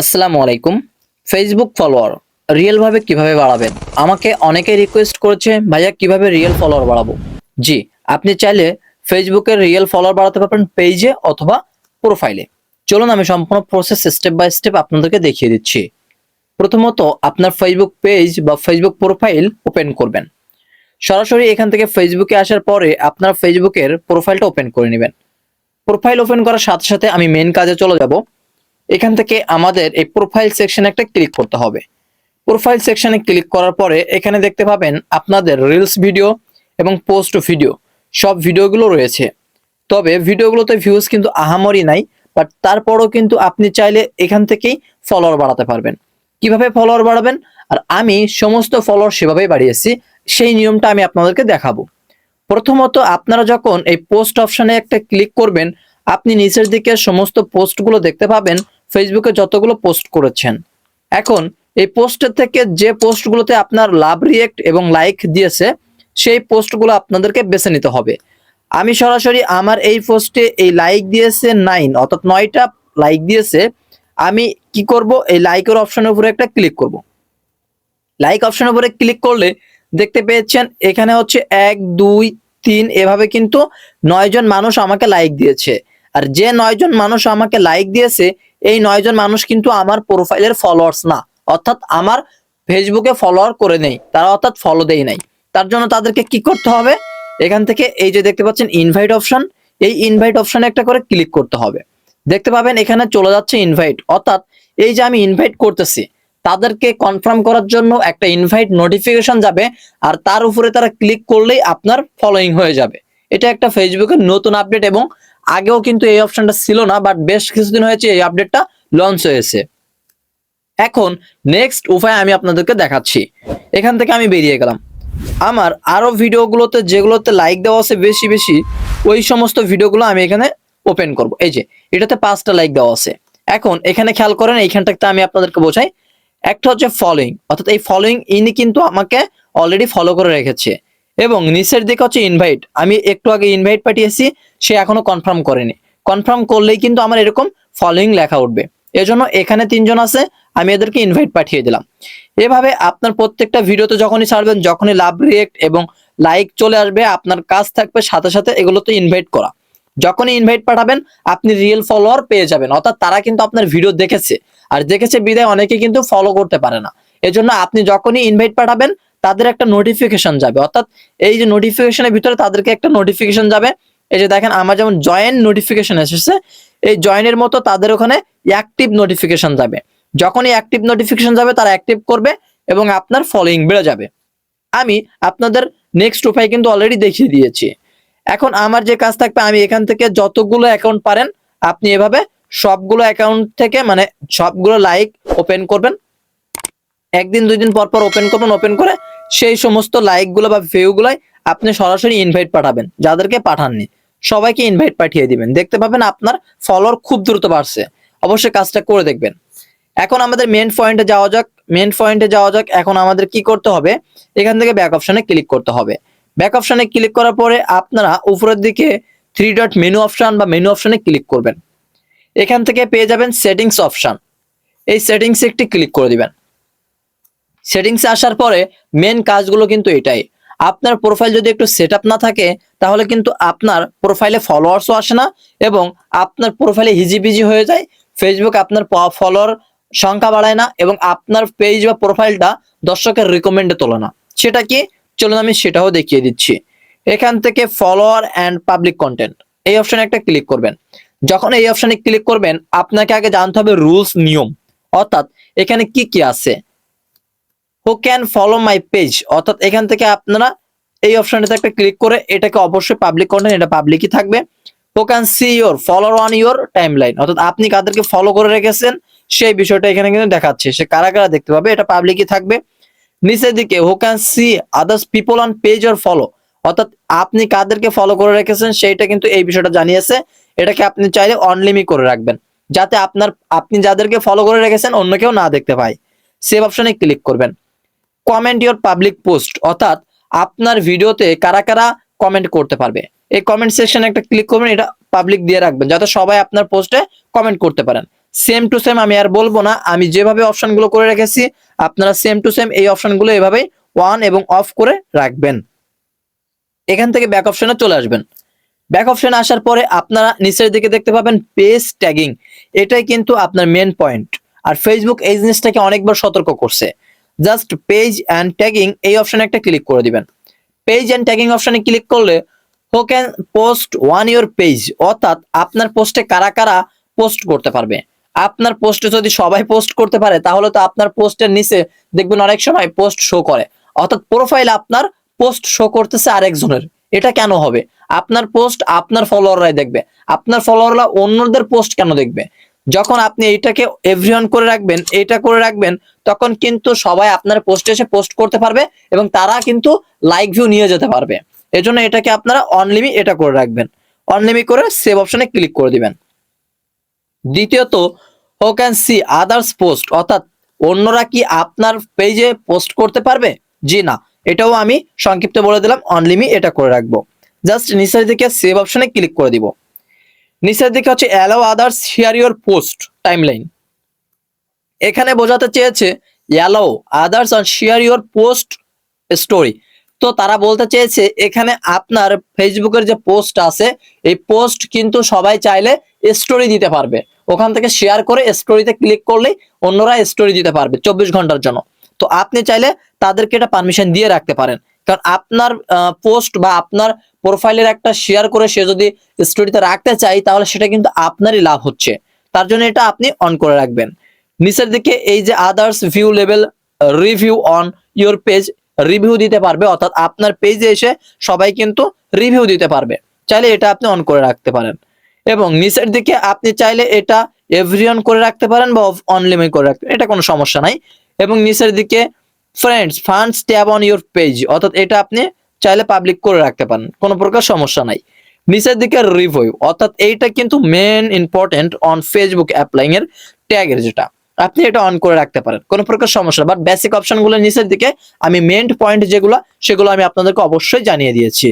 আসসালামু আলাইকুম। Facebook follower real ভাবে কীভাবে বাড়াবেন? আমাকে অনেকে রিকোয়েস্ট করেছে, ভাইয়া, কীভাবে রিয়েল ফলোয়ার বাড়াবো? জি, আপনি চাইলে ফেসবুকের রিয়েল ফলোয়ার বাড়াতে পারবেন পেজে অথবা প্রোফাইলে চলুন আমি সম্পূর্ণ প্রসেস স্টেপ বাই স্টেপ আপনাদেরকে দেখিয়ে দিচ্ছি। প্রথমত, আপনার ফেসবুক পেজ বা ফেসবুক প্রোফাইল ওপেন করবেন। সরাসরি এখান থেকে ফেসবুকে আসার পরে আপনার ফেসবুকের প্রোফাইলটা ওপেন করে নেবেন। প্রোফাইল ওপেন করার সাথে সাথে আমি মেন কাজে চলে যাব। এখান থেকে আমাদের এই প্রোফাইল সেকশনে একটা ক্লিক করতে হবে। প্রোফাইল সেকশনে ক্লিক করার পরে এখানে দেখতে পাবেন আপনাদের রিলস ভিডিও এবং পোস্ট ভিডিও সব ভিডিওগুলো রয়েছে। তবে ভিডিওগুলোতে ভিউজ কিন্তু আহামরি নাই বাট তারপরও কিন্তু আপনি চাইলে এখান থেকেই ফলোয়ার বাড়াতে পারবেন। কীভাবে ফলোয়ার বাড়াবেন? আর আমি সমস্ত ফলোয়ার সেভাবেই বাড়িয়েছি, সেই নিয়মটা আমি আপনাদেরকে দেখাবো। প্রথমত আপনারা যখন এই পোস্ট অপশনে একটা ক্লিক করবেন, আপনি নিচের দিকে সমস্ত পোস্টগুলো দেখতে পাবেন ফেসবুকে যতগুলো পোস্ট করেছেন। এখন এই পোস্টের থেকে যে পোস্টগুলোতে আপনার লাভ রিয়েক্ট এবং লাইক দিয়েছে, সেই পোস্টগুলো আপনাদেরকে বেছে নিতে হবে। আমি সরাসরি আমার এই পোস্টে এই লাইক দিয়েছে নাইন অর্থাৎ নয়টা লাইক দিয়েছে। আমি কি করব? এই লাইকের অপশনের উপরে একটা ক্লিক করব। লাইক অপশনের উপরে ক্লিক করলে দেখতে পেয়েছেন, এখানে হচ্ছে এক, দুই, তিন, এভাবে কিন্তু নয়জন মানুষ আমাকে লাইক দিয়েছে। আর যে নয়জন মানুষ আমাকে লাইক দিয়েছে এই নয়জন মানুষ কিন্তু আমার প্রোফাইলের ফলোয়ার্স না। অর্থাৎ আমার ফেসবুকে ফলোয়ার করে নেই। তারা অর্থাৎ ফলো দেই নাই। তার জন্য তাদেরকে কি করতে হবে? এখান থেকে এই যে দেখতে পাচ্ছেন ইনভাইট অপশন এই ইনভাইট অপশনে একটা করে ক্লিক করতে হবে। দেখতে পাবেন এখানে চলে যাচ্ছে ইনভাইট অর্থাৎ এই যে আমি ইনভাইট করতেছি, তাদেরকে কনফার্ম করার জন্য একটা ইনভাইট নোটিফিকেশন যাবে, আর তার উপরে তারা ক্লিক করলেই আপনার ফলোইং হয়ে যাবে। এটা একটা ফেসবুকের নতুন আপডেট এবং আগেও কিন্তু এই অপশনটা ছিল না বাট বেশ কিছুদিন হয়েছে এই আপডেটটা লঞ্চ হয়েছে। এখন নেক্সট উপায় আমি আপনাদেরকে দেখাচ্ছি। এখান থেকে আমি বেরিয়ে গেলাম। আমার আরও ভিডিওগুলোতে যেগুলোতে লাইক দেওয়া আছে বেশি বেশি, ওই সমস্ত ভিডিওগুলো আমি এখানে ওপেন করব। এই যে, এটাতে পাঁচটা লাইক দেওয়া আছে। এখন এখানে খেয়াল করেন, এইখানটাতে আমি আপনাদেরকে বোঝাই। একটা হচ্ছে ফলোইং অর্থাৎ এই ফলোইং ইনি কিন্তু আমাকে অলরেডি ফলো করে রেখেছে। এবং নিচের দিকে হচ্ছে ইনভাইট আমি একটু আগে ইনভাইট পাঠিয়েছি, সে এখনও কনফার্ম করেনি। কনফার্ম করলেই কিন্তু আমার এরকম ফলোইং লেখা উঠবে। এজন্য এখানে তিনজন আছে, আমি এদেরকে ইনভাইট পাঠিয়ে দিলাম। এভাবে আপনার প্রত্যেকটা ভিডিওতে যখনই ছাড়বেন, যখনই লাভ রিয়েক্ট এবং লাইক চলে আসবে, আপনার কাজ থাকবে সাথে সাথে এগুলোতে ইনভাইট করা। যখনই ইনভাইট পাঠাবেন, আপনি রিয়েল ফলোয়ার পেয়ে যাবেন। অর্থাৎ তারা কিন্তু আপনার ভিডিও দেখেছে। আর দেখেছে বিদায় অনেকে কিন্তু ফলো করতে পারে না। এজন্য আপনি যখনই ইনভাইট পাঠাবেন তাদের একটা নোটিফিকেশন যাবে। অর্থাৎ এই যে নোটিফিকেশনের ভিতরে তাদেরকে একটা নোটিফিকেশন যাবে। এই যে দেখেন, আমার যেমন জয়েন্ট নোটিফিকেশন এসেছে, এই জয়েনের মতো তাদের ওখানে অ্যাক্টিভ নোটিফিকেশন যাবে। যখনই অ্যাক্টিভ নোটিফিকেশন যাবে, তারা অ্যাক্টিভ করবে এবং আপনার ফলোইং বেড়ে যাবে। আমি আপনাদের নেক্সট উপায় কিন্তু অলরেডি দেখিয়ে দিয়েছি। এখন আমার যে কাজ থাকবে, আমি এখান থেকে যতগুলো অ্যাকাউন্ট পারেন, আপনি এভাবে সবগুলো অ্যাকাউন্ট থেকে মানে সবগুলো লাইক ওপেন করবেন। একদিন দুই দিন পর পর ওপেন করবেন ওপেন করে সেই সমস্ত লাইকগুলো বা ভিউ গুলাই আপনি সরাসরি ইনভাইট পাঠাবেন, যাদেরকে পাঠাননি। সবাইকে ইনভাইট পাঠিয়ে দিবেন। দেখতে পাবেন আপনার ফলোয়ার খুব দ্রুত বাড়ছে। অবশ্যই কাজটা করে দেখবেন। এখন আমাদের মেন পয়েন্টে যাওয়া যাক মেন পয়েন্টে যাওয়া যাক। এখন আমাদের কি করতে হবে? এখান থেকে ব্যাক অপশনে ক্লিক করতে হবে। ব্যাক অপশনে ক্লিক করার পরে আপনারা উপরের দিকে থ্রি ডট মেনু অপশন বা মেনু অপশনে ক্লিক করবেন। এখান থেকে পেয়ে যাবেন সেটিংস অপশন এই সেটিংসে একটি ক্লিক করে দিবেন। সেটিংসে আসার পরে মেন কাজগুলো কিন্তু এটাই। আপনার প্রোফাইল যদি একটু সেট না থাকে, তাহলে কিন্তু আপনার প্রোফাইলে ফলোয়ার্সও আসে না এবং আপনার প্রোফাইলে হিজিবিজি হয়ে যায় ফেসবুক আপনার ফলোয়ার সংখ্যা বাড়ায় না এবং আপনার পেজ বা প্রোফাইলটা দর্শকের রিকমেন্ডে তোলে না। সেটা কি? চলুন আমি সেটাও দেখিয়ে দিচ্ছি। এখান থেকে ফলোয়ার অ্যান্ড পাবলিক কন্টেন্ট এই অপশনে একটা ক্লিক করবেন। যখন এই অপশনে ক্লিক করবেন, আপনাকে আগে জানতে হবে রুলস নিয়ম। অর্থাৎ এখানে কি কি আছে? Who can follow my page অর্থাৎ এখান থেকে আপনারা এই অপশনটাতে একটা ক্লিক করে এটাকে অবশ্যই পাবলিক কন্টেন্ট এটা পাবলিকই থাকবে। Who can see your follower on your timeline অর্থাৎ আপনি কাদেরকে ফলো করে রেখেছেন, সেই বিষয়টা এখানে কিন্তু দেখাচ্ছে। সে কারা কারা দেখতে পাবে, এটা পাবলিকই থাকবে। নিচের দিকে who can see others people on page or follow অর্থাৎ আপনি কাদেরকে ফলো করে রেখেছেন, সেইটা কিন্তু এই বিষয়টা জানিয়েছে। এটাকে আপনি চাইলে অনলিমি করে রাখবেন, যাতে আপনার, আপনি যাদেরকে ফলো করে রেখেছেন, অন্য কেউ না দেখতে পায়। সেভ অপশনে ক্লিক করবেন। কমেন্ট ইওর পাবলিক পোস্ট অর্থাৎ আপনার ভিডিওতে কারা কারা কমেন্ট করতে পারবে। এই কমেন্ট সেকশনে একটা ক্লিক করবেন, এটা পাবলিক দিয়ে রাখবেন, যাতে সবাই আপনার পোস্টে কমেন্ট করতে পারেন। সেম টু সেম আমি আর বলব না, আমি যেভাবে অপশনগুলো করে রেখেছি, আপনারা সেম টু সেম এই অপশনগুলো এভাবেই অন এবং অফ করে রাখবেন। এখান থেকে ব্যাক অপশনে চলে আসবেন। ব্যাক অপশনে আসার পরে আপনারা নিচের দিকে দেখতে পাবেন পেজ ট্যাগিং এটাই কিন্তু আপনার মেন পয়েন্ট আর ফেসবুক এই জিনিসটাকে অনেকবার সতর্ক করছে। জাস্ট পেজ অ্যান্ড ট্যাগিং এই অপশনে একটা ক্লিক করে দিবেন। পেজ অ্যান্ড ট্যাগিং অপশনে ক্লিক করলে who can post on your page, অর্থাৎ আপনার পোস্টে কারা কারা পোস্ট করতে পারবে। আপনার পোস্টে যদি সবাই পোস্ট করতে পারে, তাহলে তো আপনার পোস্টের নিচে দেখবেন অনেক সময় পোস্ট শো করে। অর্থাৎ প্রোফাইল আপনার পোস্ট শো করতেছে আরেকজনের। এটা কেন হবে? আপনার পোস্ট আপনার ফলোয়াররাই দেখবে। আপনার ফলোয়াররা অন্যদের পোস্ট কেন দেখবে? যখন আপনি এইটাকে এভরিওয়ান করে রাখবেন, এটা করে রাখবেন, তখন কিন্তু সবাই আপনার পোস্টে এসে পোস্ট করতে পারবে এবং তারা কিন্তু লাইক ভিউ নিয়ে যেতে পারবে। এজন্য এটাকে আপনারা অনলিমি এটা করে রাখবেন। অনলিমি করে সেভ অপশনে ক্লিক করে দিবেন। দ্বিতীয়ত হো ক্যান সি আদার্স পোস্ট অর্থাৎ অন্যরা কি আপনার পেজে পোস্ট করতে পারবে? জি না। এটাও আমি সংক্ষিপ্ত বলে দিলাম অনলিমি এটা করে রাখব। জাস্ট নিচের দিকে সেভ অপশনে ক্লিক করে দিব। নিচের দিকে হচ্ছে allow others share your post timeline এখানে বোঝাতে চেয়েছে allow others on share your post story তো তারা বলতে চেয়েছে, এখানে আপনার ফেসবুকের যে পোস্ট আছে, এই পোস্ট কিন্তু সবাই চাইলে স্টোরি দিতে পারবে। ওখান থেকে শেয়ার করে স্টোরিতে ক্লিক করলেই অন্যরা স্টোরি দিতে পারবে, চব্বিশ ঘণ্টার জন্য। তো আপনি চাইলে তাদেরকে এটা পারমিশন দিয়ে রাখতে পারেন। কারণ আপনার পোস্ট বা আপনার প্রোফাইলের একটা শেয়ার করে সে যদি স্টোরিতে রাখতে চাই তাহলে সেটা কিন্তু আপনারই লাভ হচ্ছে। তার জন্য এটা আপনি অন করে রাখবেন। নিচের দিকে এই যে others view level review on your page review দিতে পারবে, অর্থাৎ আপনার পেজে এসে সবাই কিন্তু রিভিউ দিতে পারবে। চাইলে এটা আপনি অন করে রাখতে পারেন। এবং নিচের দিকে আপনি চাইলে এটা এভরিওয়ান করে রাখতে পারেন বা অনলিমিট করে রাখতে এটা কোনো সমস্যা নাই। এবং নিচের দিকে friends funds tab on your page অর্থাৎ এটা আপনি চাইলে পাবলিক করে রাখতে পারেন। কোনো প্রকার সমস্যা নাই। নিচের দিকে রিভিউ অর্থাৎ এইটা কিন্তু main important on Facebook applying এর ট্যাগের যেটা। আপনি এটা অন করে রাখতে পারেন। কোনো প্রকার সমস্যা বাট বেসিক অপশনগুলো নিচের দিকে, আমি মেন পয়েন্ট যেগুলো, সেগুলো আমি আপনাদেরকে অবশ্যই জানিয়ে দিয়েছি।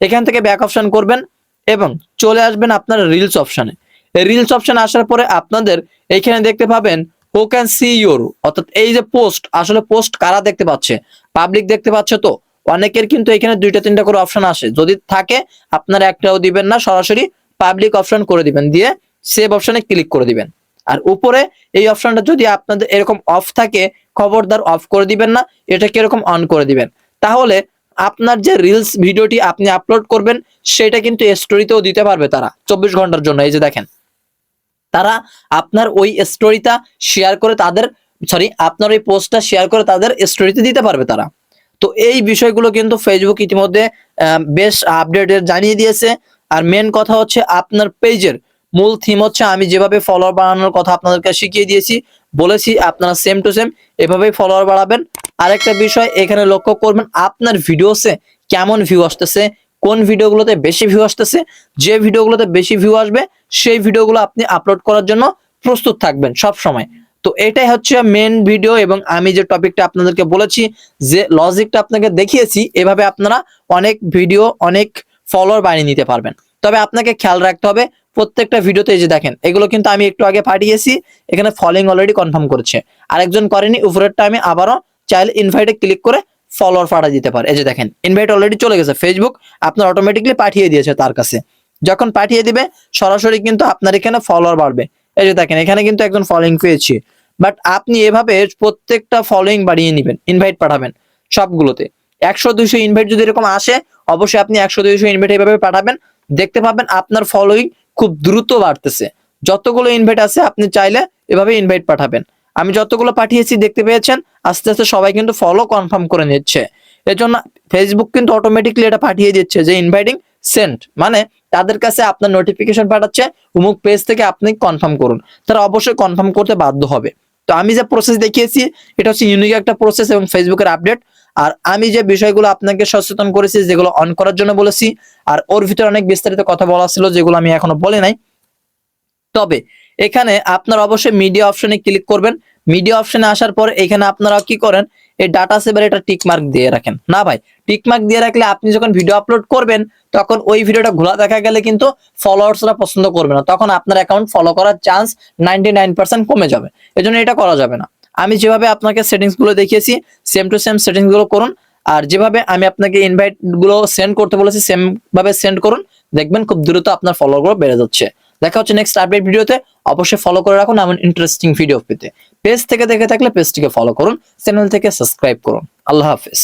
এখান থেকে ব্যাক অপশন করবেন এবং চলে আসবেন আপনার রিলস অপশনে রিলস অপশনে আসার পরে আপনাদের এইখানে দেখতে পাবেন হু ক্যান সি ইউর অর্থাৎ এই যে পোস্ট আসলে পোস্ট কারা দেখতে পাচ্ছে? পাবলিক দেখতে পাচ্ছে তো? অনেকের কিন্তু এখানে দুইটা, তিনটা করে অপশন আসে। যদি থাকে, আপনারা একটাও দিবেন না, সরাসরি পাবলিক অপশন করে দিবেন। দিয়ে সেভ অপশনে ক্লিক করে দিবেন। আর উপরে এই অপশনটা যদি আপনাদের এরকম অফ থাকে, খবরদার অফ করে দিবেন না, এটাকে এরকম অন করে দিবেন। তাহলে আপনার যে রিলস ভিডিওটি আপনি আপলোড করবেন, সেটা কিন্তু স্টোরিতেও দিতে পারবে তারা, চব্বিশ ঘণ্টার জন্য। এই যে দেখেন। তারা আপনার ওই স্টোরিটা শেয়ার করে তাদের সরি আপনার ওই পোস্টটা শেয়ার করে তাদের স্টোরিতে দিতে পারবে তারা। তো এই বিষয়গুলো কিন্তু ফেসবুক ইতিমধ্যে বেশ আপডেটেড জানিয়ে দিয়েছে। আর মেন কথা হচ্ছে আপনার পেজের মূল থিম হচ্ছে, আমি যেভাবে ফলোয়ার বাড়ানোর কথা আপনাদেরকে শিখিয়ে দিয়েছি, বলেছি আপনারা সেম টু সেম এভাবেই ফলোয়ার বাড়াবেন। আরেকটা বিষয় এখানে লক্ষ্য করবেন, আপনার ভিডিওসে কেমন ভিউ আসতেছে কোন ভিডিওগুলোতে বেশি ভিউ আসতেছে, যে ভিডিওগুলোতে বেশি ভিউ আসবে, সেই ভিডিওগুলো আপনি আপলোড করার জন্য প্রস্তুত থাকবেন সব সময় তো এটাই হচ্ছে মেন ভিডিও এবং আমি যে টপিকটা আপনাদেরকে বলেছি, যে লজিকটা আপনাকে দেখিয়েছি, এভাবে আপনারা অনেক ভিডিও অনেক ফলোয়ার বানিয়ে নিতে পারবেন। তবে আপনাকে খেয়াল রাখতে হবে, প্রত্যেকটা ভিডিওতে যে দেখেন, এগুলো কিন্তু আমি একটু আগে পাঠিয়েছি, এখানে ফলোইং অলরেডি কনফার্ম করেছে। আরেকজন করেনি, উপরেরটা আমি আবারও চাইলে ইনভাইটে ক্লিক করে ফলোয়ার পাঠিয়ে দিতে পারে। এই যে দেখেন ইনভাইট অলরেডি চলে গেছে। ফেসবুক আপনার অটোমেটিকলি পাঠিয়ে দিয়েছে তার কাছে। যখন পাঠিয়ে দিবে, সরাসরি কিন্তু আপনার এখানে ফলোয়ার বাড়বে। এই যে দেখেন, এখানে কিন্তু একজন ফলোইং পেয়েছি। বাট আপনি এভাবে প্রত্যেকটা ফলোইং বাড়িয়ে নেবেন ইনভাইট পাঠাবেন সবগুলোতে। একশো দুইশো ইনভাইট যদি এরকম আসে, অবশ্যই আপনি একশো দুইশো ইনভাইট এইভাবে পাঠাবেন। দেখতে পাবেন আপনার ফলোইং খুব দ্রুত বাড়তেছে। যতগুলো ইনভাইট আছে, আপনি চাইলে এভাবে ইনভাইট পাঠাবেন। আমি যতগুলো পাঠিয়েছি, দেখতে পেয়েছেন? আস্তে আস্তে সবাই কিন্তু ফলো কনফার্ম করে নিচ্ছে। এর জন্য ফেসবুক কিন্তু অটোমেটিকলি এটা পাঠিয়ে দিচ্ছে যে ইনভাইটিং সেন্ট মানে তাদের কাছে আপনার নোটিফিকেশন পাঠাচ্ছে, উমুক পেজ থেকে আপনি কনফার্ম করুন। তারা অবশ্যই কনফার্ম করতে বাধ্য হবে। তো আমি যে প্রসেস দেখিয়েছি, এটা হচ্ছে ইউনিক একটা প্রসেস এবং ফেসবুকের আপডেট আর আমি যে বিষয়গুলো আপনাকে সচেতন করেছি, যেগুলো অন করার জন্য বলেছি, আর ওর ভিতরে অনেক বিস্তারিত কথা বলা ছিল, যেগুলো আমি এখনও বলে নাই। তবে এখানে আপনারা অবশ্যই মিডিয়া অপশনে ক্লিক করবেন। মিডিয়া অপশনে আসার পর এখানে আপনারা কি করেন? এই ডাটা সেভার এটা টিক মার্ক দিয়ে রাখেন। না ভাই টিক মার্ক দিয়ে রাখলে আপনি যখন ভিডিও আপলোড করবেন, তখন ওই ভিডিওটা ঘোলা দেখা গেলে কিন্তু ফলোয়ার্সরা পছন্দ করবে না। তখন আপনার অ্যাকাউন্ট ফলো করার চান্স নাইনটি কমে যাবে। এজন্য এটা করা যাবে না। আমি যেভাবে আপনাকে সেটিংসগুলো দেখিয়েছি সেম টু সেম সেটিংসগুলো করুন। আর যেভাবে আমি আপনাকে ইনভাইটগুলো সেন্ড করতে বলেছি সেম ভাবে সেন্ড করুন। দেখবেন খুব দ্রুত আপনার ফলোয়ারগুলো বেড়ে যাচ্ছে। দেখা হচ্ছে নেক্সট আপডেট ভিডিওতে। অবশ্যই ফলো করে রাখুন, এমন ইন্টারেস্টিং ভিডিও পেতে। পেজ থেকে দেখে থাকলে পেজটিকে ফলো করুন চ্যানেল থেকে সাবস্ক্রাইব করুন। আল্লাহ হাফিজ।